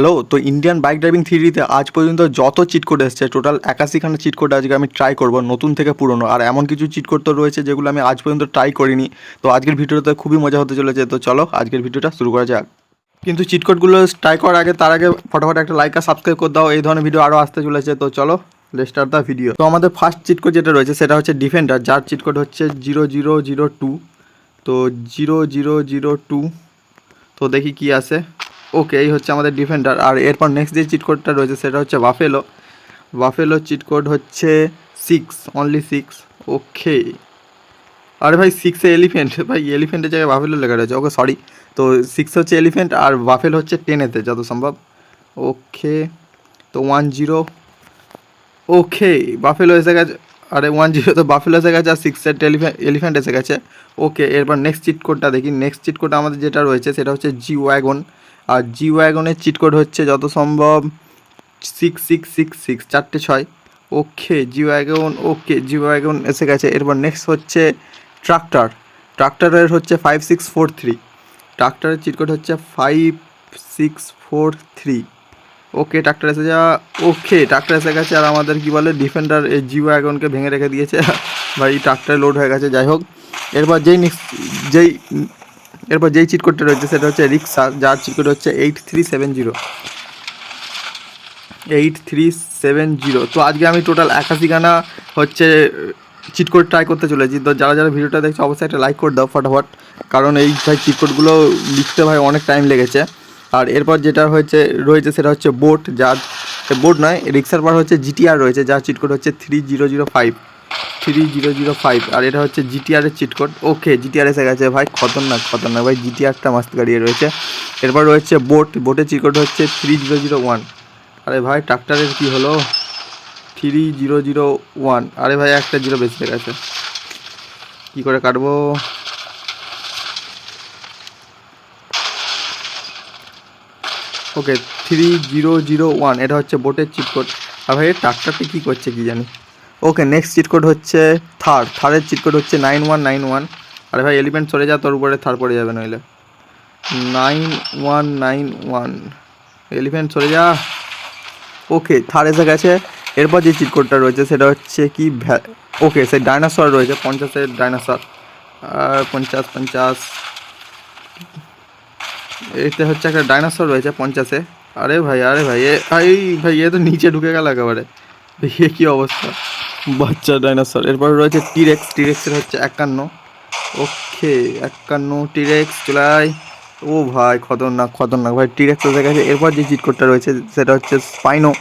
Hello তো Indian bike driving থ্রিডিতে আজ পর্যন্ত যত চিট কোড এসছে টোটাল একাশিখানা চিট কোড আজকে আমি ট্রাই করব, নতুন থেকে পুরনো। আর এমন কিছু চিট কোড তো রয়েছে যেগুলো আমি আজ পর্যন্ত ট্রাই করিনি। তো আজকের ভিডিওতে খুবই মজা হতে চলেছে, তো চলো আজকের ভিডিওটা শুরু করা যাক। কিন্তু চিট কোডগুলো ট্রাই করার আগে, তার আগে ফটোফট একটা লাইক আর সাবস্ক্রাইব করে দাও, এই ধরনের ভিডিও আরও আসতে চলেছে, তো চলো স্টার্ট দ্য ভিডিও তো আমাদের ফার্স্ট চিট কোড যেটা রয়েছে, সেটা হচ্ছে ডিফেন্ডার যার চিট কোড হচ্ছে জিরো জিরো জিরো টু তো জিরো জিরো জিরো টু তো দেখি কি আসে। ওকে, এই হচ্ছে আমাদের ডিফেন্ডার আর এরপর নেক্সট যে চিট কোডটা রয়েছে, সেটা হচ্ছে বাফেলো বাফেলো চিট কোড হচ্ছে সিক্স অনলি সিক্স ওকে। আরে ভাই সিক্সে এলিফেন্ট ভাই এলিফেন্টের জায়গায় বাফেলো লেখা রয়েছে। ওকে সরি তো সিক্স হচ্ছে এলিফেন্ট আর বাফেলো হচ্ছে টেনেতে যত সম্ভব। ওকে, তো ওয়ান জিরো ওকে বাফেলো এসে গেছে। আরে ওয়ান জিরো তো বাফেলো এসে গেছে আর সিক্স সেট এলিফেন্ট এলিফেন্ট এসে গেছে। ওকে, এরপর নেক্সট চিট কোডটা দেখি। নেক্সট চিট কোড আমাদের যেটা রয়েছে, সেটা হচ্ছে জি ওয়াগন আর জি ওয়াগনের চিট কোড হচ্ছে যত সম্ভব সিক্স সিক্স সিক্স সিক্স চারটে ছয়। ওকে জি ওয়াগন ওকে জি ওয়াগন এসে গেছে। এরপর নেক্সট হচ্ছে ট্রাক্টর ট্রাক্টরের হচ্ছে ফাইভ সিক্স ফোর থ্রি ট্রাক্টরের চিট কোড হচ্ছে five six four three okay tractor এসে যা ওকে ট্রাক্টর এসে গেছে। আর আমাদের কি বলে ডিফেন্ডার এই জিও অ্যাগনকে ভেঙে রেখে দিয়েছে। ভাই ট্রাক্টরে লোড হয়ে গেছে। যাই হোক, এরপর যেই নেক্সট যেই এরপর যেই চিট কোডটা রয়েছে সেটা হচ্ছে রিক্সা, যার চিট কোড হচ্ছে eight three seven zero eight three seven zero তো আজকে আমি টোটাল একাশি গানা হচ্ছে চিট কোড ট্রাই করতে চলেছি। তো যারা যারা ভিডিওটা দেখছে, অবশ্যই একটা লাইক করে দাও ফটাফট। কারণ এই ভাই চিট কোডগুলো লিখতে ভাই অনেক টাইম লেগেছে। আর এরপর যেটা হয়েছে, রয়েছে সেটা হচ্ছে বোট যার বোট নয়, রিক্সার পর হচ্ছে জিটিআর রয়েছে, যার চিট কোড হচ্ছে three zero zero five three zero zero five আর এটা হচ্ছে জিটিআরের চিট কোড ওকে জিটিআর এসে গেছে ভাই, খতরনাক খতরনাক। ভাই জিটিআরটা মাস্ত গাড়িয়ে রয়েছে। এরপর রয়েছে বোট বোটের চিট কোড হচ্ছে থ্রি জিরো জিরো ওয়ান আরে ভাই ট্রাক্টরের কী হলো? থ্রি জিরো জিরো ওয়ান আরে ভাই, একটা জিরো হয়ে গেছে। কী করে কাটবো? Okay three zero zero one এটা হচ্ছে বোটের চিট কোড আর ভাই ট্রাক্টরটি কী করছে কি জানি? ওকে নেক্সট চিট কোড হচ্ছে থার্ড থার্ডের চিট কোড হচ্ছে নাইন ওয়ান নাইন ওয়ান আরে ভাই এলিমেন্ট সরে যা, তোর উপরে থার্ড পড়ে যাবে নইলে। Nine one nine one elephant সরে যা। ওকে থার্ড এসে গেছে। এরপর যে চিট কোডটা রয়েছে, সেটা হচ্ছে কি ওকে সে ডাইনাসর রয়েছে পঞ্চাশের ডাইনাসর আর পঞ্চাশ পঞ্চাশ। এতে হচ্ছে একটা ডাইনাসর রয়েছে পঞ্চাশে আরে ভাই আরে ভাই, এ ভাই ভাই, এ তো নিচে ঢুকে গেল একেবারে। এ কী অবস্থা? বাচ্চা ডাইনোসর। এরপর রয়েছে টিরেক্স টিরেক্সের হচ্ছে একান্ন। ওকে, একান্ন টিরেক্স চলাই ও ভাই, খতরনাক খতরনাক। ভাই টিরেক্স হয়ে গেছে এরপর যে চিট কোডটা রয়েছে, সেটা হচ্ছে স্পাইনো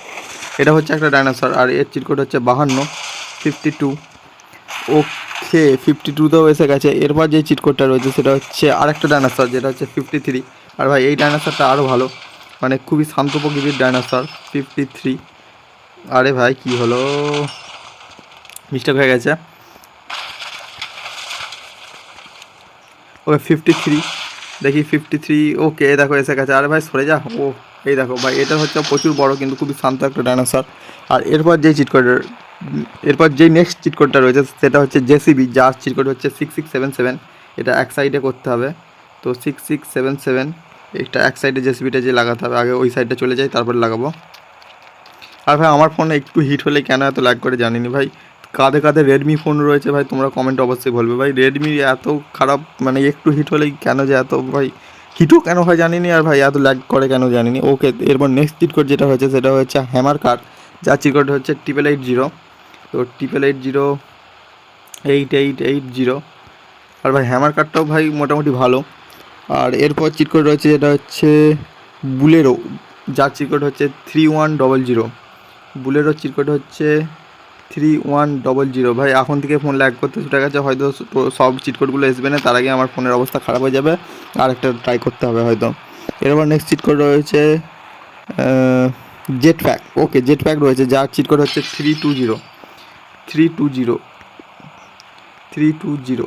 এটা হচ্ছে একটা ডাইনোসর, আর এর চিট কোড হচ্ছে বাহান্ন। ফিফটি টু ওকে ফিফটি টুতেও এসে গেছে। এরপর যে চিট কোডটা রয়েছে, সেটা হচ্ছে আরেকটা ডাইনোসর, যেটা হচ্ছে ফিফটি থ্রি আর ভাই, এই ডাইনোসরটা আরও ভালো। মানে খুবই শান্ত প্রকৃতির ডাইনোসর ফিফটি থ্রি আরে ভাই, কি হলো? মিস্টেক হয়ে গেছে। ওকে ফিফটি থ্রি দেখি ফিফটি থ্রি ওকে দেখো, এসে গেছে। আরে ভাই, সরে যা। ও, এই দেখো, ভাই, এটা হচ্ছে প্রচুর বড়, কিন্তু খুবই শান্ত একটা ডাইনোসর আর এরপর যেই চিট কোড এরপর যেই নেক্সট চিট কোডটা রয়েছে, সেটা হচ্ছে জেসিবি যার চিট কোড হচ্ছে সিক্স সিক্স সেভেন সেভেন এটা এক সাইডে করতে হবে। তো সিক্স সিক্স সেভেন সেভেন এটা এক সাইডে জেসিবিটা যে লাগাতে হবে, আগে ওই সাইডটা চলে যাই, তারপরে লাগাবো। আর ভাই, আমার ফোনে একটু হিট হলে কেন এত ল্যাগ করে জানিনি ভাই? কাঁধে কাঁধে রেডমি ফোন রয়েছে ভাই, তোমরা কমেন্ট অবশ্যই বলবে। ভাই রেডমি এত খারাপ মানে একটু হিট হলেই কেন যে এত, ভাই হিটও কেন হয় জানিনি আর ভাই, এত ল্যাগ করে কেন জানিনি। ওকে এরপর নেক্সট চিট কোড যেটা হয়েছে, সেটা হচ্ছে হ্যামার কার্ড যার চিট কোড হচ্ছে ট্রিপল এইট জিরো তো triple eight zero eight eight eight zero আর ভাই হ্যামার কার্ডটাও ভাই মোটামুটি ভালো। আর এরপর চিট কোড রয়েছে যেটা হচ্ছে বুলেরো যার চিট কোড হচ্ছে three one double zero Bolero cheat code হচ্ছে থ্রি ওয়ান ডবল জিরো ভাই, এখন থেকে ফোন ল্যাগ করতে ছুটে গেছে হয়তো সব চিটকোডগুলো আসবে না, তার আগে আমার ফোনের অবস্থা খারাপ হয়ে যাবে, আর একটা ট্রাই করতে হবে হয়তো। এরপর নেক্সট চিটকোড রয়েছে jet pack okay jet pack রয়েছে, যার চিটকোড হচ্ছে three two zero three two zero three two zero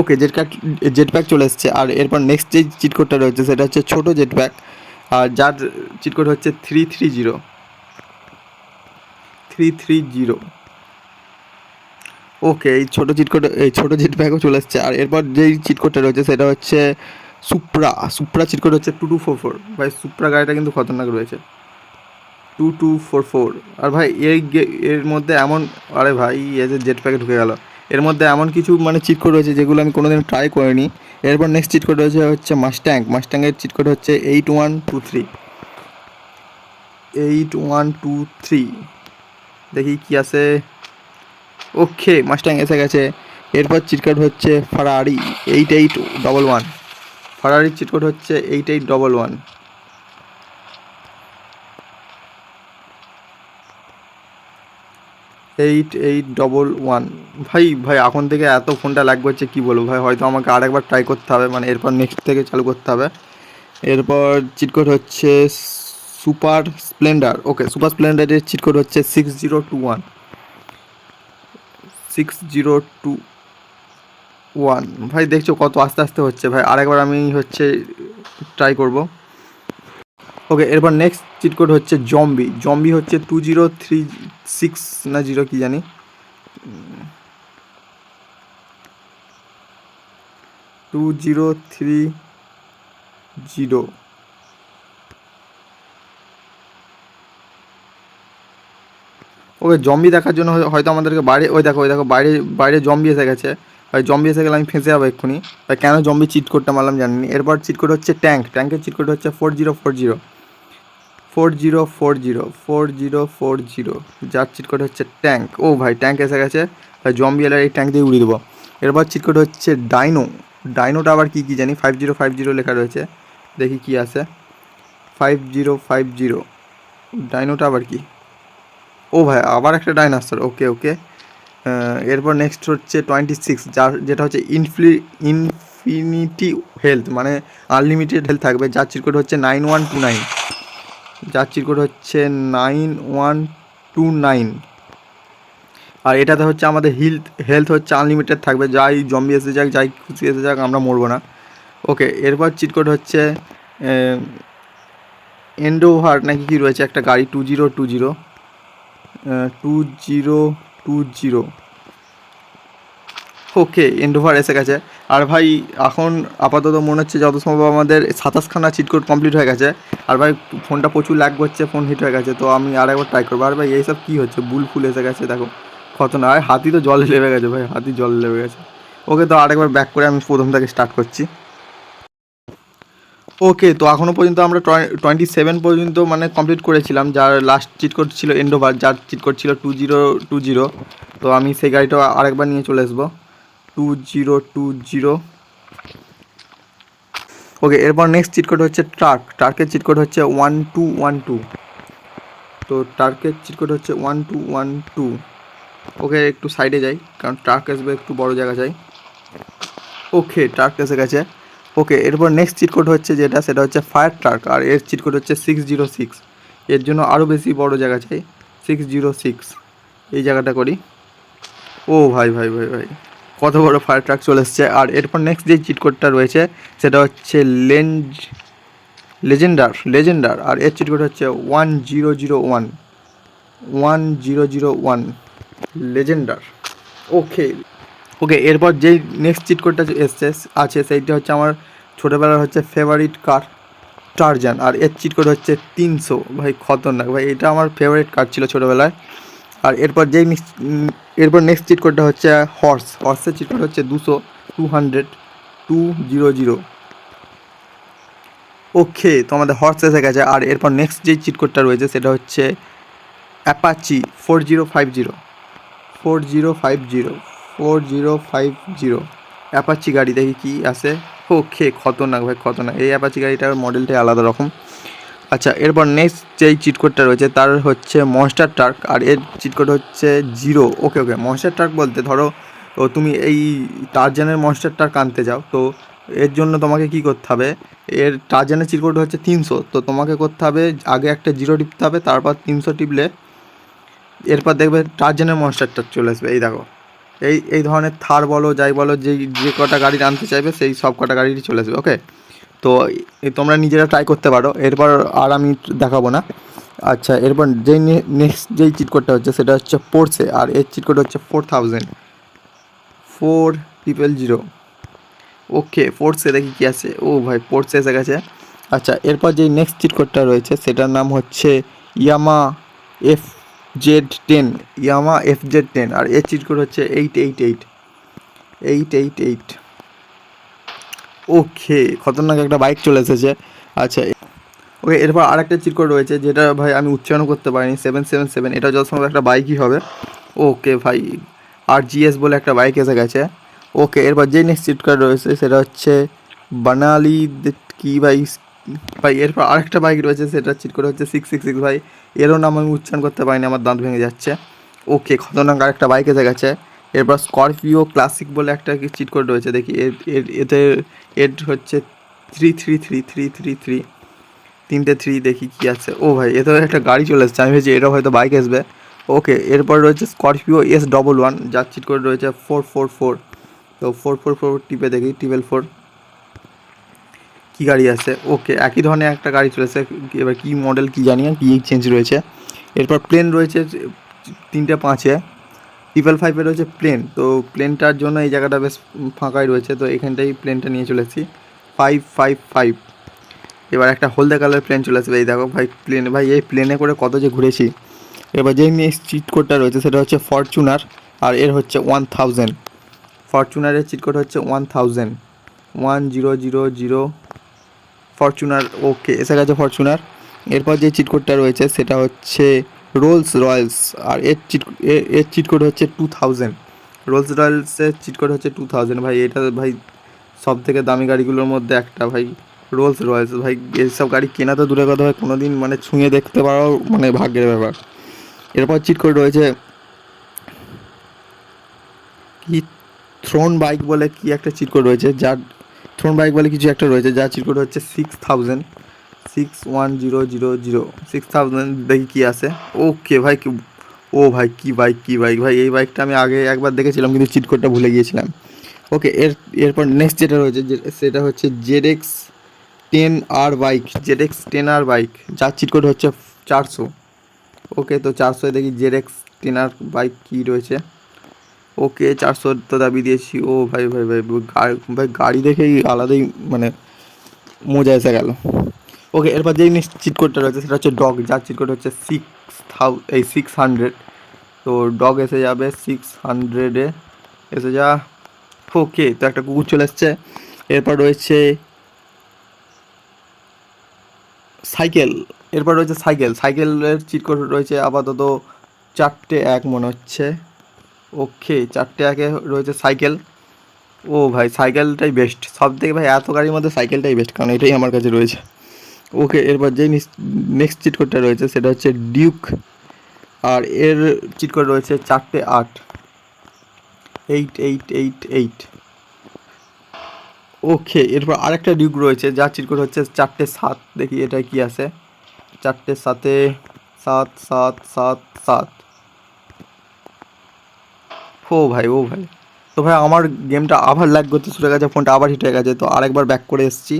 okay jet pack jet pack চলে এসছে, আর এরপর নেক্সট যে চিটকোডটা রয়েছে, সেটা হচ্ছে ছোটো জেট প্যাক আর যার চিটকোড হচ্ছে three three zero three three zero okay এই ছোটো চিট কোড এই ছোটো চিট ব্যাগও চলে এসছে আর এরপর যেই চিট কোডটা রয়েছে, সেটা হচ্ছে সুপ্রা সুপ্রা চিট কোড হচ্ছে টু টু ফোর ফোর ভাই সুপ্রা গাড়িটা কিন্তু খতরনাক রয়েছে। টু টু ফোর ফোর আর ভাই, এই এর মধ্যে এমন, আরে ভাই, এই যে জেট প্যাকে ঢুকে গেল। এর মধ্যে এমন কিছু মানে চিট কোড রয়েছে, যেগুলো আমি কোনোদিন ট্রাই করিনি। এরপর নেক্সট চিট কোড রয়েছে, হচ্ছে মাস্ট্যাং মাস্ট্যাংয়ের চিট কোড হচ্ছে eight one two three eight one two three দেখি কি আছে। ওকে মাস্ট্যাং এসে গেছে। এরপর চিট কোড হচ্ছে Ferrari eight eight double one ফারারির cheat code হচ্ছে eight eight double one eight eight double one ভাই ভাই, এখন থেকে এত ফোনটা লাগবে হচ্ছে কী বলব ভাই? হয়তো আমাকে আরেকবার ট্রাই করতে হবে মানে এরপর নেক্সট থেকে চালু করতে হবে। এরপর চিট কোড হচ্ছে সুপার স্প্লেন্ডার, ওকে, সুপার স্প্লেন্ডারের চিট কোড হচ্ছে six zero two one six zero two one ভাই, দেখছ কত আস্তে আস্তে হচ্ছে, ভাই, আরেকবার আমি হচ্ছে ট্রাই করব। ওকে, এরপর নেক্সট চিট কোড হচ্ছে জম্বি জম্বি হচ্ছে টু জিরো থ্রি সিক্স না জিরো কি জানি। Two zero three zero okay zombie দেখার জন্য হয়- হয়তো আমাদেরকে বাইরে ওই দেখো ওই দেখো, বাইরে বাইরে জম্বি এসে গেছে। ভাই জম্বি এসে গেলে আমি ফেঁসে যাব এক্ষুনি। ভাই কেন জম্বি চিট করতে মারলাম জানিনি। এরপর চিট কোড হচ্ছে ট্যাঙ্ক ট্যাঙ্কের চিট কোড হচ্ছে four zero four zero four zero four zero four zero four zero যার চিট কোড হচ্ছে ট্যাঙ্ক ও ভাই ট্যাঙ্ক এসে গেছে। ভাই জম্বি এলার এই ট্যাঙ্ক দিয়ে উড়িয়ে দেবো। এরপর চিট কোড হচ্ছে ডাইনো ডাইনোটা আবার কী কী জানি? ফাইভ জিরো ফাইভ জিরো লেখা রয়েছে। দেখি কি আছে। ফাইভ জিরো ফাইভ জিরো ডাইনোটা আবার কি? ও ভাই, আবার একটা ডাইনাসর ওকে ওকে এরপর নেক্সট হচ্ছে টোয়েন্টি সিক্স যার, যেটা হচ্ছে ইনফ্লি ইনফিনিটি হেলথ মানে আনলিমিটেড হেলথ থাকবে। যার চিরকোড হচ্ছে নাইন ওয়ান টু নাইন যার চিরকোড হচ্ছে নাইন ওয়ান টু নাইন আর এটাতে হচ্ছে আমাদের হিলথ হেলথ হচ্ছে আনলিমিটেড থাকবে। যাই জম্বি এসে যাক, যাই খুশি এসে যাক, আমরা মরবো না। ওকে এরপর চিটকোড হচ্ছে এন্ডোভার নাকি কী রয়েছে? একটা গাড়ি two zero two zero two zero two zero okay Endeavour এসে গেছে। আর ভাই, এখন আপাতত মনে হচ্ছে যত সম্ভব আমাদের সাতাশখানা চিটকোড কমপ্লিট হয়ে গেছে। আর ভাই, ফোনটা প্রচুর ল্যাগ করছে ফোন হিট হয়ে গেছে, তো আমি আর একবার ট্রাই করব। আর ভাই, এইসব কী হচ্ছে? বুল ফুল এসে গেছে, দেখো। কত না আর হাতি তো জলে লেবে গেছে ভাই, হাতি জলে লেবে গেছে। ওকে তো আরেকবার ব্যাক করে আমি প্রথম থেকে স্টার্ট করছি। ওকে তো এখনও পর্যন্ত আমরা টোয়েন্টি সেভেন পর্যন্ত মানে কমপ্লিট করেছিলাম। যার লাস্ট চিট কোড ছিল এন্ডোভার যার চিট কোড ছিল টু জিরো টু জিরো তো আমি সেই গাড়িটা আরেকবার নিয়ে চলে আসব। Two zero two zero okay এরপর নেক্সট চিট কোড হচ্ছে ট্রাক ট্রাকের চিট কোড হচ্ছে ওয়ান টু ওয়ান টু তো ট্রাকের চিট কোড হচ্ছে one two one two okay একটু সাইডে যাই, কারণ ট্রাক আসবে একটু বড় জায়গা চাই। ওকে ট্রাক এসে গেছে। ওকে, এরপর নেক্সট চিট কোড হচ্ছে যেটা, সেটা হচ্ছে ফায়ার ট্রাক আর এর চিট কোড হচ্ছে সিক্স জিরো সিক্স এর জন্য আরও বেশি বড় জায়গা চাই সিক্স জিরো সিক্স এই জায়গাটা করি। ও ভাই ভাই ভাই ভাই, কত বড় ফায়ার ট্রাক চলে এসছে। আর এরপর নেক্সট যে চিট কোডটা রয়েছে, সেটা হচ্ছে লেঞ্জ লেজেন্ডার লেজেন্ডার। আর এর চিট কোড হচ্ছে one zero zero one one zero zero one Legender. Okay okay এরপর যেই নেক্সট চিট কোডটা এসছে, আছে, সেইটা হচ্ছে আমার ছোটোবেলার হচ্ছে ফেভারিট কার টারজান আর এর চিট কোড হচ্ছে তিনশো। ভাই, খতরনাক, ভাই, এটা আমার ফেভারিট কার ছিল ছোটোবেলায়। আর এরপর যেই নেক্সট এরপর নেক্সট চিট কোডটা হচ্ছে হর্স হর্সের চিট কোড হচ্ছে দুশো two hundred two zero zero okay তো আমাদের হর্স এসে গেছে, আর এরপর নেক্সট যেই চিট কোডটা রয়েছে, সেটা হচ্ছে Apache four zero five zero four zero five zero four zero five zero Apache গাড়ি দেখি কি আছে? ওকে, খতরনাক ভাই, খতরনাক। এই অ্যাপাচি গাড়িটার মডেলটাই আলাদা রকম। আচ্ছা এরপর নেক্সট যেই চিটকোডটা রয়েছে, তার হচ্ছে মনস্টার ট্রাক আর এর চিটকোড হচ্ছে zero okay okay monster truck বলতে ধরো তুমি এই টার্জানের মনস্টার ট্রাক আনতে যাও, তো এর জন্য তোমাকে কি করতে হবে? এর টার্জানের চিটকোড হচ্ছে তিনশো। তো তোমাকে করতে হবে, আগে একটা জিরো টিপতে হবে, তারপর তিনশো টিপলে এরপর দেখবে টার্জানের মনস্টার ট্রাক চলে আসবে। এই দেখো। এই এই ধরনের থার বলো, যাই বলো যেই যে কটা গাড়ি আনতে চাইবে, সেই সব কটা গাড়িরই চলে আসবে ওকে তো তোমরা নিজেরা ট্রাই করতে পারো। এরপর আর আমি দেখাবো না। আচ্ছা এরপর যেই নেক্সট যেই চিট কোডটা হচ্ছে, সেটা হচ্ছে পোর্সে আর এর চিট কোড হচ্ছে four thousand four triple zero okay Porsche দেখি কী আছে। ও ভাই ফোর্সে এসে গেছে। আচ্ছা এরপর যেই নেক্সট চিট কোডটা রয়েছে, সেটার নাম হচ্ছে Yamaha F Z ten, Yamaha F Z ten আর এর চিট কোড হচ্ছে eight eight eight eight eight eight okay খতরনাক একটা বাইক চলে এসেছে। আচ্ছা ওকে এরপর আরেকটা চিট কোড রয়েছে যেটা ভাই আমি উচ্চারণ করতে পারিনি সেভেন সেভেন সেভেন এটা যত সম্ভব একটা বাইকই হবে। ওকে ভাই আর জিএস বলে একটা বাইক এসে গেছে। ওকে এরপর যে নেক্সট চিট কোড রয়েছে সেটা হচ্ছে বানালি কি ভাই? ভাই, এরপর আরেকটা বাইক রয়েছে সেটা চিট কোড হচ্ছে সিক্স সিক্স সিক্স ভাই এরও নাম আমি উচ্চারণ করতে পারিনি, আমার দাঁত ভেঙে যাচ্ছে। ওকে, খতরনাক আরেকটা বাইক এসে গেছে। এরপর স্করপিও ক্লাসিক বলে একটা চিট কোড রয়েছে, দেখি, এর- এতে, এর হচ্ছে three three three three three three তিনটে থ্রি দেখি কি আছে। ও ভাই, এতে একটা গাড়ি চলে এসেছে, আমি ভেবেছি এটা হয়তো বাইক আসবে। ওকে, এরপর রয়েছে স্করপিও এস ডবল ওয়ান যার চিট করে রয়েছে ফোর ফোর ফোর তো ফোর ফোর ফোর টিপে দেখি টিপেল ফোর কী গাড়ি আছে? ওকে একই ধরনের একটা গাড়ি চলেছে। এবার কী মডেল কী জানি কী চেঞ্জ রয়েছে। এরপর প্লেন রয়েছে, তিনটে পাঁচে। ট্রিপল ফাইভে রয়েছে প্লেন তো প্লেনটার জন্য এই জায়গাটা বেশ ফাঁকাই রয়েছে। তো এখানটাই প্লেনটা নিয়ে চলেছি। ফাইভ ফাইভ ফাইভ এবার একটা হলদে কালার প্লেন চলে আসবে। এই দেখো ভাই প্লেন ভাই, এই প্লেনে করে কত যে ঘুরেছি। এবার যে নেক্সট চিট কোডটা রয়েছে, সেটা হচ্ছে ফরচুনার আর এর হচ্ছে ওয়ান থাউজেন্ড ফরচুনারের চিট কোড হচ্ছে one thousand one zero zero zero Fortuner, okay এসে গেছে ফরচুনার। এরপর যে চিট কোডটা রয়েছে, সেটা হচ্ছে রোলস রয়্যালস আর এর চিট এর চিট কোড হচ্ছে টু থাউজেন্ড। রোলস রয়্যালসের চিট কোড হচ্ছে টু থাউজেন্ড। ভাই, এটা ভাই সব থেকে দামি গাড়িগুলোর মধ্যে একটা, ভাই, রোলস রয়েলস। ভাই এইসব গাড়ি কেনা তো দূরে কথা হয় কোনো দিন মানে ছুঁয়ে দেখতে পারাও মানে ভাগ্যের ব্যাপার। এরপর চিট কোড রয়েছে কি থ্রোন বাইক বলে কি একটা চিট কোড রয়েছে, যার থ্রোন বাইক বলে কিছু একটা রয়েছে, যার চিট কোড হচ্ছে six thousand six one zero zero zero six thousand দেখি কী আছে। ওকে ভাই, কি ও ভাই, কি বাইক কি বাইক ভাই, এই বাইকটা আমি আগে একবার দেখেছিলাম, কিন্তু চিট কোডটা ভুলে গিয়েছিলাম। ওকে এর এরপর নেক্সট যেটা রয়েছে, যে- সেটা হচ্ছে ZX ten R bike ZX ten R bike যার চিট কোড হচ্ছে চারশো। ওকে তো চারশোয় দেখি জেডএক্স টেন আর বাইক কী রয়েছে। ওকে চারশো তো দাবি দিয়েছি। ও ভাই ভাই ভাই ভাই, গাড়ি দেখেই আলাদাই মানে মজা এসে গেল। ওকে, এরপর যেই চিট কোডটা রয়েছে সেটা হচ্ছে ডগ যার চিট কোড হচ্ছে সিক্স থাউ এই সিক্স হান্ড্রেড তো ডগ এসে যাবে সিক্স হান্ড্রেডে এসে যা, ওকে, তো একটা কুকুর চলে এসছে। এরপর রয়েছে সাইকেল। এরপর রয়েছে সাইকেল। সাইকেলের চিট কোড রয়েছে আপাতত চারটে এক মনে হচ্ছে। ওকে, চারটে আগে রয়েছে সাইকেল। ও ভাই, সাইকেলটাই বেস্ট সব থেকে ভাই, এত গাড়ির মধ্যে সাইকেলটাই বেস্ট কারণ এটাই আমার কাছে রয়েছে। ওকে, এরপর যে নেক্সট চিট কোডটা রয়েছে, সেটা হচ্ছে ডিউক আর এর চিট কোড রয়েছে চারটে আট। Eight eight eight eight okay, এরপর আরেকটা ডিউক রয়েছে, যার চিট কোড হচ্ছে চারটে সাত। দেখি এটা কি আছে? চারটে সাতে সাত সাত সাত সাত। ও ভাই ও ভাই। তো ভাই, আমার গেমটা আবার ল্যাগ করতে শুরু গেছে ফোনটা আবার হিট হয়ে গেছে, তো আরেকবার ব্যাক করে এসেছি।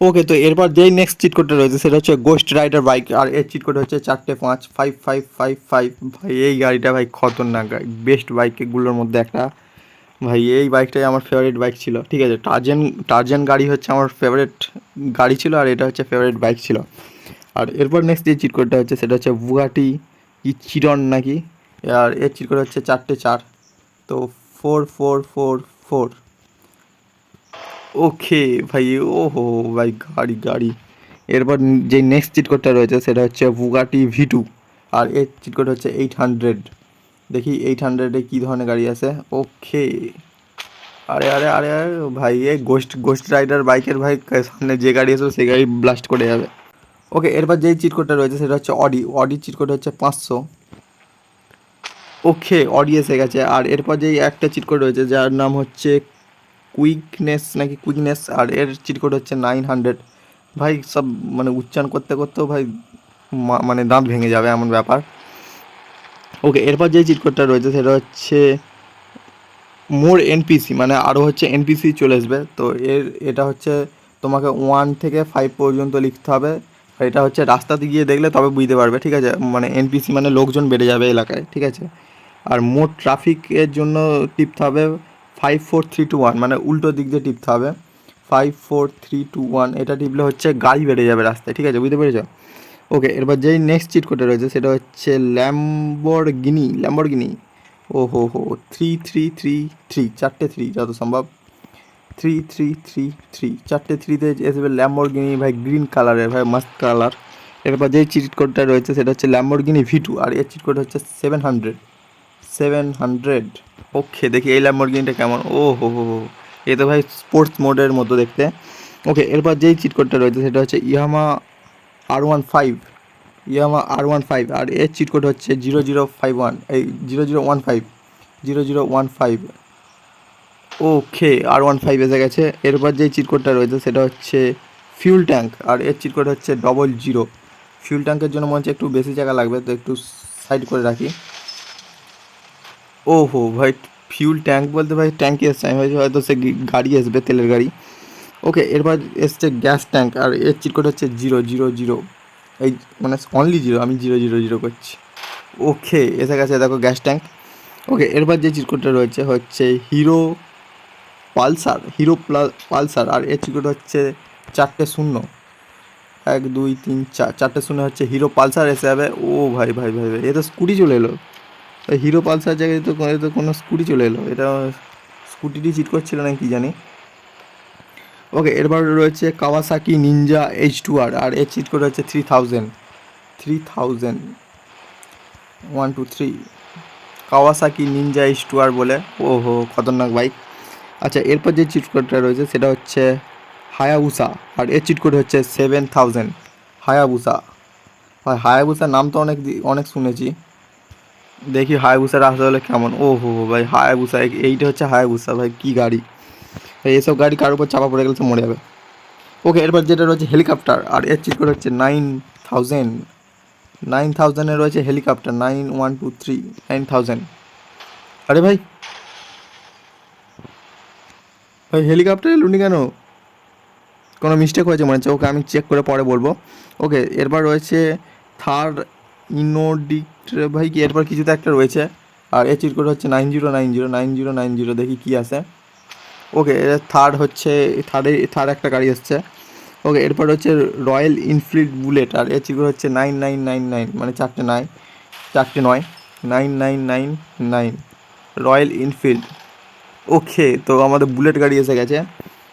ওকে তো এরপর যেই নেক্সট চিট কোডটা রয়েছে, সেটা হচ্ছে গোস্ট রাইডার বাইক আর এর চিট কোড হচ্ছে চারটে পাঁচ ফাইভ ফাইভ ফাইভ ফাইভ ভাই, এই গাড়িটা ভাই খতরনাক গাড়ি বেস্ট বাইকগুলোর মধ্যে একটা। ভাই, এই বাইকটাই আমার ফেভারিট বাইক ছিল, ঠিক আছে? টার্জেন টার্জেন গাড়ি হচ্ছে আমার ফেভারিট গাড়ি ছিল, আর এটা হচ্ছে ফেভারিট বাইক ছিল। আর এরপর নেক্সট যে চিট কোডটা হচ্ছে, সেটা হচ্ছে বুগাটি কি চিরন নাকি? আর এর চিট কোড হচ্ছে চারটে চার। তো four four four four okay ভাই, ওহো, ভাই, গাড়ি গাড়ি। এরপর যে নেক্সট চিট কোডটা রয়েছে সেটা হচ্ছে বুগাটি ভি টু আর এর চিট কোড হচ্ছে এইট হান্ড্রেড দেখি এইট হান্ড্রেডে কী ধরনের গাড়ি আছে? ওকে আরে আরে আরে আরে, ভাই এ গোস্ট গোস্ট রাইডার বাইকের ভাই, সামনে যে গাড়ি আসবে সেই গাড়ি ব্লাস্ট করে যাবে। ওকে এরপর যেই চিট কোডটা রয়েছে সেটা হচ্ছে অডি অডি চিট কোড হচ্ছে পাঁচশো। ওকে অডি এসে গেছে। আর এরপর যেই একটা চিট কোড রয়েছে, যার নাম হচ্ছে কুইকনেস, নাকি কুইকনেস, আর এর চিট কোড হচ্ছে নাইন হান্ড্রেড। ভাই, সব মানে উচ্চারণ করতে করতেও ভাই মানে দাঁত ভেঙে যাবে, এমন ব্যাপার। ওকে, এরপর যে চিট কোডটা রয়েছে, সেটা হচ্ছে মোর এনপিসি মানে আরও হচ্ছে এনপিসি চলে আসবে। তো এর, এটা হচ্ছে তোমাকে ওয়ান থেকে ফাইভ পর্যন্ত লিখতে হবে। এটা হচ্ছে রাস্তাতে গিয়ে দেখলে তবে বুঝতে পারবে, ঠিক আছে? মানে এনপিসি মানে লোকজন বেড়ে যাবে এলাকায়, ঠিক আছে? আর মোট ট্রাফিকের জন্য টিপতে হবে five four three two one মানে উল্টো দিক দিয়ে টিপতে হবে। Five four three two one এটা টিপলে হচ্ছে গাড়ি বেড়ে যাবে রাস্তায়, ঠিক আছে? বুঝতে পেরেছ? ওকে এরপর যেই নেক্সট চিট কোডটা রয়েছে সেটা হচ্ছে ল্যাম্বর গিনি ল্যাম্বর গিনি ও হো হো থ্রি থ্রি থ্রি থ্রি চারটে থ্রি যত সম্ভব। থ্রি থ্রি থ্রি থ্রি চারটে থ্রিতে এসবে ল্যাম্বরগিনি ভাই গ্রিন কালারের ভাই মাস্ট কালার এরপর যেই চিট কোডটা রয়েছে সেটা হচ্ছে ল্যাম্বরগিনি ভি টু আর এর চিট কোড হচ্ছে seven hundred seven hundred okay দেখি এই ল্যাম্বরগিনিটা কেমন? ও, হো হো হো এ তো ভাই স্পোর্টস মোডের মতো দেখতে। ওকে এরপর যেই চিট কোডটা রয়েছে সেটা হচ্ছে Yamaha R one five Yamaha R one five আর এর চিট কোড হচ্ছে জিরো জিরো ফাইভ ওয়ান এই zero zero one five zero zero one five okay আর ওয়ান ফাইভ এসে গেছে। এরপর যেই চিট কোডটা রয়েছে সেটা হচ্ছে ফিউল ট্যাঙ্ক আর এর চিট কোড হচ্ছে ডবল জিরো ফিউল ট্যাঙ্কের জন্য মনে হচ্ছে একটু বেশি জায়গা লাগবে, তো একটু সাইড করে রাখি। ও হো ভাই ফিউল ট্যাঙ্ক বলতে ভাই ট্যাঙ্কি এসছে। আমি ভাবছি হয়তো সে গাড়ি আসবে, তেলের গাড়ি। ওকে এরপর এসছে গ্যাস ট্যাঙ্ক আর এর চিটকোড হচ্ছে জিরো জিরো জিরো এই মানে অনলি জিরো আমি জিরো জিরো জিরো করছি। ওকে এসে গেছে দেখো গ্যাস ট্যাঙ্ক ওকে এরপর যে চিটকোডটা রয়েছে হচ্ছে হিরো পালসার হিরো পালসার আর এর চিটকোড হচ্ছে চারটে শূন্য। এক, দুই, তিন, চার, চারটে শূন্য হচ্ছে হিরো পালসার এসে যাবে। ও ভাই ভাই ভাই ভাই, এ তো স্কুটি চলে এলো। হিরো পালসার জায়গায় তো কোনো স্কুটি চলে এলো। এটা স্কুটিটি চিট করছিল না কি জানি। ওকে এরপর রয়েছে Kawasaki Ninja H two R আর এর চিট কোড হচ্ছে three thousand three thousand one two three Kawasaki Ninja H two R বলে। ও হো খতরনাক বাইক আচ্ছা এরপর যে চিট কোডটা রয়েছে, সেটা হচ্ছে হায়াবুসা আর এর চিট কোড হচ্ছে সেভেন থাউজেন্ড হায়াবুসা ভাই হায়াবুসার নাম তো অনেক অনেক শুনেছি। দেখি হায়াবুসার আসতে হলে কেমন? ও হো ভাই হায়াবুসা এই- এইটা হচ্ছে হায়াবুসা ভাই, কী গাড়ি? ভাই, এসব গাড়ি কার উপর চাপা পড়ে গেলে তো মরে যাবে? ওকে, এরপর যেটা রয়েছে হেলিকপ্টার, আর এর চিট কোড হচ্ছে নাইন থাউজেন্ড। নাইন থাউজেন্ডে রয়েছে helicopter, nine one two three, nine thousand. আরে ভাই। ভাই, হেলিকপ্টার এলুনি কেন? কোনো মিস্টেক হয়েছে মনে হচ্ছে? ওকে, আমি চেক করে পরে বলব। ওকে, এরপর রয়েছে থার্ড ইনোডিক্ট, ভাই কি এরপর কিছু তো একটা রয়েছে? আর এর চিট কোড হচ্ছে nine zero nine zero nine zero nine zero, দেখি কী আছে। ওকে থার্ড হচ্ছে থার্ডে থার্ড একটা গাড়ি এসছে। ওকে, এরপর হচ্ছে রয়্যাল ইনফিল্ড বুলেট আর এর কোড হচ্ছে নাইন নাইন নাইন নাইন মানে চারটে নয় চারটে নয়, nine nine nine nine Royal Enfield okay, তো আমাদের বুলেট গাড়ি এসে গেছে।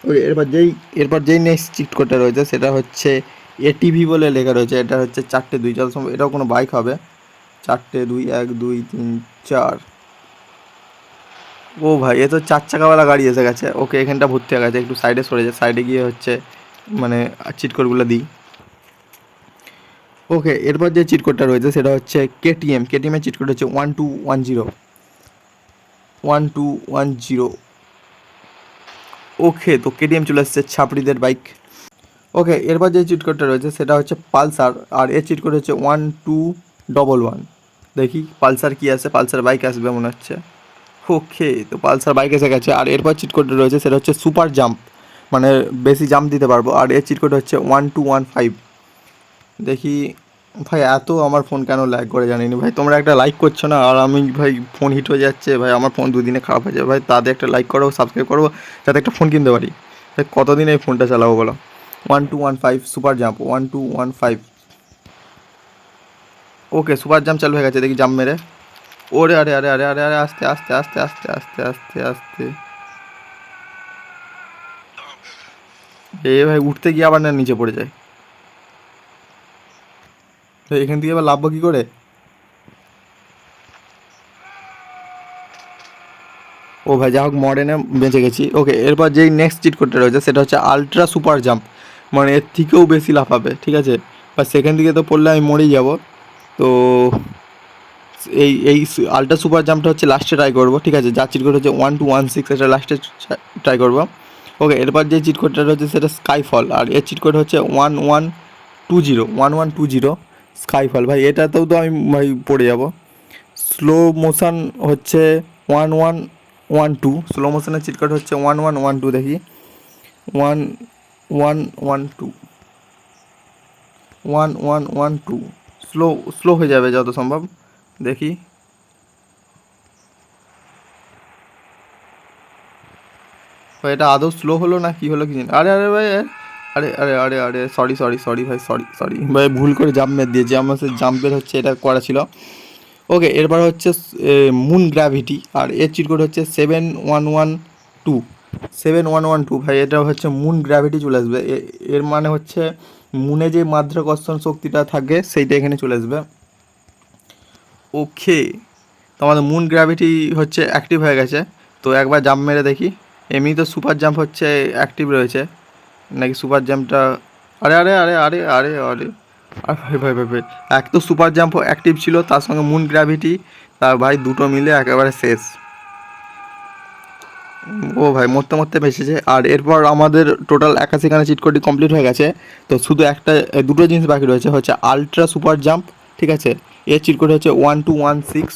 ওকে, এরপর যেই এরপর যেই নেক্সট চিট কোডটা রয়েছে, সেটা হচ্ছে এটিভি বলে লেখা রয়েছে, এটা হচ্ছে চারটে দুই যত সম্ভব এটাও কোনো বাইক হবে। চারটে দুই, এক, দুই, তিন, চার। ও ভাই, এ তো চার চাকাওয়ালা গাড়ি এসে গেছে। ওকে এখানটা ভর্তি হয়ে গেছে, একটু সাইডে সরে যায় সাইডে গিয়ে হচ্ছে মানে চিট কোডগুলো দিই। ওকে, এরপর যে চিট কোডটা রয়েছে, সেটা হচ্ছে কেটিএম কেটিএমের চিট কোড হচ্ছে one two one zero one two one zero okay, তো কেটিএম চলে এসছে ছাপড়িদের বাইক ওকে এরপর যে চিট কোডটা রয়েছে, সেটা হচ্ছে পালসার, আর এর চিট কোড হচ্ছে ওয়ান টু ডবল ওয়ান দেখি, পালসার কি আছে? পালসার বাইক আসবে মনে হচ্ছে। ওকে তো পালসার বাইক এসে গেছে, আর এরপর চিট কোডটা রয়েছে, সেটা হচ্ছে সুপার জাম্প মানে বেশি জাম্প দিতে পারব, আর এর চিট কোড হচ্ছে ওয়ান টু ওয়ান ফাইভ দেখি, ভাই, এত আমার ফোন কেন ল্যাগ করে জানিনি? ভাই, তোমরা একটা লাইক করছ না, আর আমি, ভাই ফোন হিট হয়ে যাচ্ছে, ভাই, আমার ফোন দুদিনে খারাপ হয়ে যাবে। ভাই, তাদের একটা লাইক করো সাবস্ক্রাইব করব যাতে একটা ফোন কিনতে পারি। ভাই, কতদিন এই ফোনটা চালাবো বলো? One two one five super jump one two one five okay super jump চালু হয়ে গেছে, দেখি জাম্প মেরে। ওরে, আরে আরে আরে আরে আরে, আস্তে আস্তে আস্তে আস্তে আস্তে আস্তে আস্তে। এ ভাই, উঠতে গিয়ে আবার না নিচে পড়ে যায়। এখান থেকে আবার লাভবো কী করে? ও ভাই যা হোক, মডার্নে বেঁচে গেছি। ওকে এরপর যেই নেক্সট চিট কোডটা রয়েছে, সেটা হচ্ছে আলট্রা সুপার জাম্প মানে এর থেকেও বেশি লাফাবে, ঠিক আছে? বা সেখান থেকে তো পড়লে আমি মরেই যাব। তো এই এই আলট্রা সুপার জাম্পটা হচ্ছে লাস্টে ট্রাই করব, ঠিক আছে? যার চিট কোড হচ্ছে ওয়ান টু ওয়ান সিক্স এটা লাস্টে ট্রাই করব। ওকে এরপর যে চিট কোডটা রয়েছে সেটা স্কাইফল আর এর চিট কোড হচ্ছে one one two zero one one two zero skyfall ভাই, এটাতেও তো আমি, ভাই, পড়ে যাব। স্লো মোশন হচ্ছে one one one two slow মোশনের cheat code হচ্ছে ওয়ান ওয়ান ওয়ান টু দেখি। One one one two. One one one two. Slow slow হয়ে যাবে যত সম্ভব। দেখি। এটা আদৌ স্লো হলো না কি হলো কি জানি আরে আরে ভাই, আরে আরে আরে আরে সরি সরি সরি ভাই সরি সরি ভাই, ভুল করে জাম্প মেরে দিয়েছি। আমার সে জাম্পের হচ্ছে, এটা করা ছিল। ওকে এরপর হচ্ছে মুন গ্র্যাভিটি আর এর চিট কোড হচ্ছে seven one one two seven one one two ভাই, এটা হচ্ছে মুন গ্র্যাভিটি চলে আসবে। এর মানে হচ্ছে মুনে যে মাধ্যাকর্ষণ শক্তিটা থাকে, সেইটা এখানে চলে আসবে। ওকে তো আমাদের মুন গ্র্যাভিটি হচ্ছে অ্যাক্টিভ হয়ে গেছে। তো একবার জাম্প মেরে দেখি। এমনি তো সুপার জাম্প হচ্ছে অ্যাক্টিভ রয়েছে। নাকি সুপার জাম্পটা আরে আরে আরে আরে আরে আরে। আর ভাই ভাই ভাই ভাই, এক তো সুপার জাম্প অ্যাক্টিভ ছিল, তার সঙ্গে মুন গ্র্যাভিটি তার ভাই দুটো মিলে একেবারে শেষ। ও ভাই, মরতে মরতে বেঁচেছে আর এরপর আমাদের টোটাল একাশিখানা চিট কোডটি কমপ্লিট হয়ে গেছে। তো শুধু একটা দুটো জিনিস বাকি রয়েছে, হচ্ছে আলট্রা সুপার জাম্প ঠিক আছে? এর চিটকোড হচ্ছে ওয়ান টু ওয়ান সিক্স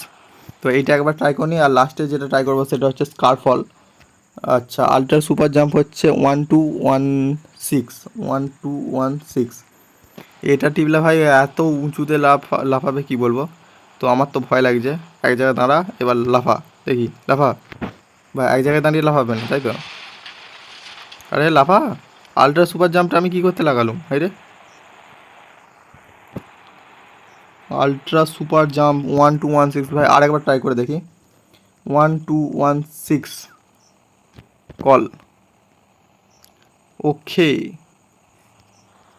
তো এইটা একবার ট্রাই করি আর লাস্টে যেটা ট্রাই করব সেটা হচ্ছে স্কারফল আচ্ছা আলট্রা সুপার জাম্প হচ্ছে one two one six one two one six এটা টিপলে ভাই, এত উঁচুতে লাফ, লাফাবে কি বলব? তো আমার তো ভয় লাগছে। এক জায়গায় দাঁড়া, এবার লাফা, দেখি, লাফা। ভাই এক জায়গায় দাঁড়িয়ে লাফাবেন, তাই তো? আরে লাফা আলট্রা সুপার জাম্পটা আমি কি করতে লাগালাম? রে। Ultra super jump one two one six ভাই, আরেকবার ট্রাই করে দেখি। One two one six call okay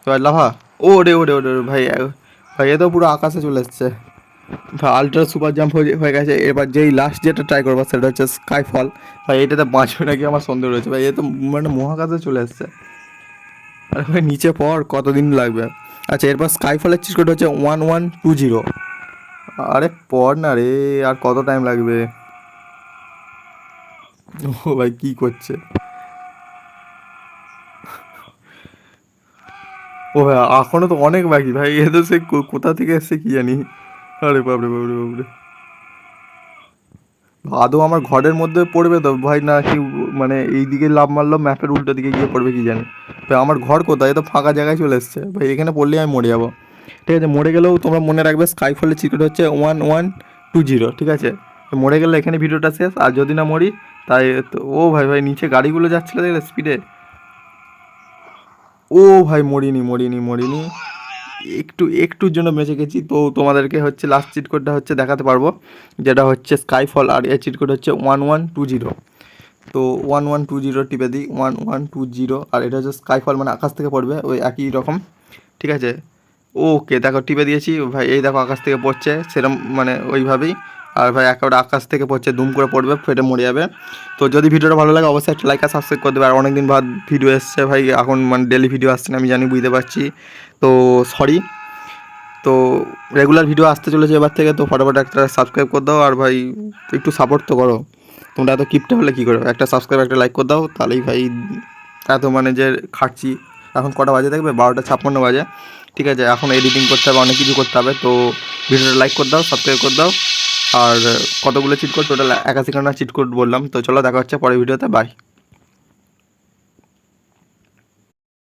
এবার লাফা। ও রে ওরে ওরে ওরে, ভাই এ- ভাই, এ তো পুরো আকাশে চলে এসছে। ভাই আলট্রা সুপার জাম্প হয়ে গেছে। এবার যেই লাস্ট যেটা ট্রাই করব সেটা হচ্ছে স্কাই ফল ভাই, এটাতে বাঁচবে নাকি আমার সন্দেহ রয়েছে। ভাই, এ তো মানে মহাকাশে চলে এসছে। আরে ভাই, নিচে পড়, কতদিন লাগবে? আচ্ছা এরপর স্কাই ফলের চিসকোট হচ্ছে ওয়ান ওয়ান টু জিরো আরে পড় না রে, আর কত টাইম লাগবে? ও ভাই, কি করছে? ও ভাই, এখনও তো অনেক বাকি। ভাই, এ তো সে কোথা থেকে এসছে কি জানি? আরে বাপরে বাপরে বাপরে। আদৌ আমার ঘরের মধ্যে পড়বে তো। ভাই, না কি মানে এই দিকে লাভ মারলো ম্যাপের উল্টো দিকে গিয়ে পড়বে, কি জানি। ভাই, আমার ঘর কোথায়? তো ফাঁকা জায়গায় চলে এসছে। ভাই, এখানে পড়লেই আমি মরে যাব। ঠিক আছে, মরে গেলেও তোমরা মনে রাখবে স্কাইফলের চিকেট হচ্ছে ওয়ান ওয়ান টু জিরো ঠিক আছে? মরে গেলে এখানে ভিডিওটা শেষ। আর যদি না মরি, তাই ও ভাই ভাই, নিচে গাড়িগুলো যাচ্ছিল দেখলে স্পিডে ও ভাই, মরিনি মরিনি মরিনি। একটু, একটুর জন্য বেঁচে গেছি। তো তোমাদেরকে হচ্ছে লাস্ট চিট কোডটা হচ্ছে দেখাতে পারব, যেটা হচ্ছে স্কাইফল আর এর চিট কোড হচ্ছে ওয়ান ওয়ান টু জিরো তো ওয়ান ওয়ান টু জিরো টিপে দিই ওয়ান ওয়ান টু জিরো আর এটা হচ্ছে স্কাইফল মানে আকাশ থেকে পড়বে, ওই একই রকম, ঠিক আছে? ওকে দেখো, টিপে দিয়েছি, ভাই, এই দেখো, আকাশ থেকে পড়ছে, সেরম মানে ওইভাবেই। আর ভাই একেবারে আকাশ থেকে পড়ছে, দুম করে পড়বে, ফেটে মরে যাবে। তো যদি ভিডিওটা ভালো লাগে, অবশ্যই একটা লাইক আর সাবস্ক্রাইব করে দেবে। আর অনেকদিন বাদ ভিডিও এসছে ভাই, এখন মানে ডেলি ভিডিও আসছে না, আমি জানি, বুঝতে পারছি। তো সরি তো রেগুলার ভিডিও আসতে চলেছে এবার থেকে, তো ফটাফট একটা সাবস্ক্রাইব করে দাও। আর ভাই, একটু সাপোর্ট তো করো। তোমরা এত কিপটা হলে কী করো একটা সাবস্ক্রাইব একটা লাইক করে দাও, তাহলেই ভাই এত মানে যে খাটছি। এখন কটা বাজে দেখবে? বারোটা ছাপ্পান্ন বাজে। ঠিক আছে, এখন এডিটিং করতে হবে, অনেক কিছু করতে হবে। তো ভিডিওটা লাইক করে দাও সাবস্ক্রাইব করে দাও। আর কতগুলো চিট কোড টোটাল একাশি খানা চিট কোড বললাম, তো চলো দেখা হচ্ছে পরের ভিডিওতে বাই